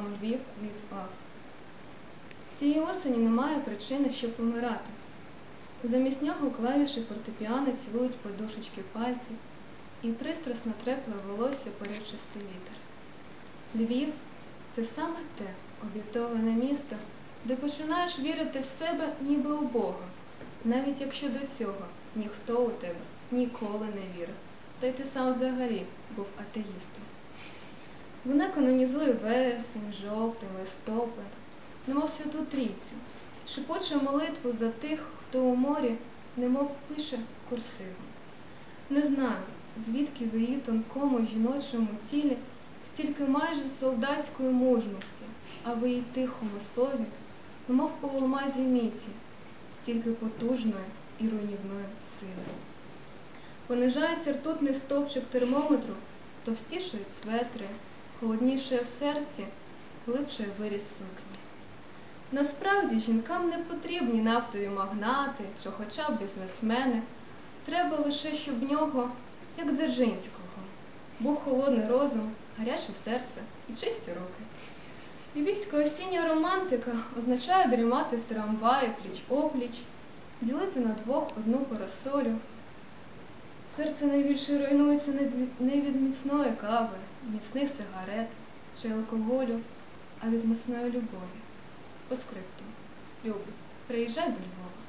Там Львів, Львів, ах. Цієї осені немає причини, щоб помирати. Замість нього клавіші фортепіано цілують подушечки пальців і пристрасно трепле волосся поривчастий вітер. Львів це саме те обітоване місто, де починаєш вірити в себе, ніби у Бога, навіть якщо до цього ніхто у тебе ніколи не вірив, та й ти сам взагалі був атеїстом. Вона канонізує вересень, жовтень, листопад, немов святу трійцю, шепоче молитву за тих, хто у морі, немов пише курсивом. Не знаю, звідки в її тонкому жіночому тілі стільки майже солдатської мужності, а в її тихому слові, немов у алмазі міці, стільки потужної і руйнівної сили. Понижається ртутний стовпчик термометру, товстішають светри, холодніше в серці, глибше виріс сукні. Насправді жінкам не потрібні нафтові магнати чи хоча б бізнесмени. Треба лише, щоб в нього, як Дзержинського, був холодний розум, гаряче серце і чисті руки. Львівська осіння романтика означає дрімати в трамваї пліч-опліч, ділити на двох одну парасолю. Серце найбільше руйнується не від- міцної кави, міцних сигарет чи алкоголю, а від міцної любові. По скрипту. Любий, приїжджай до Львова.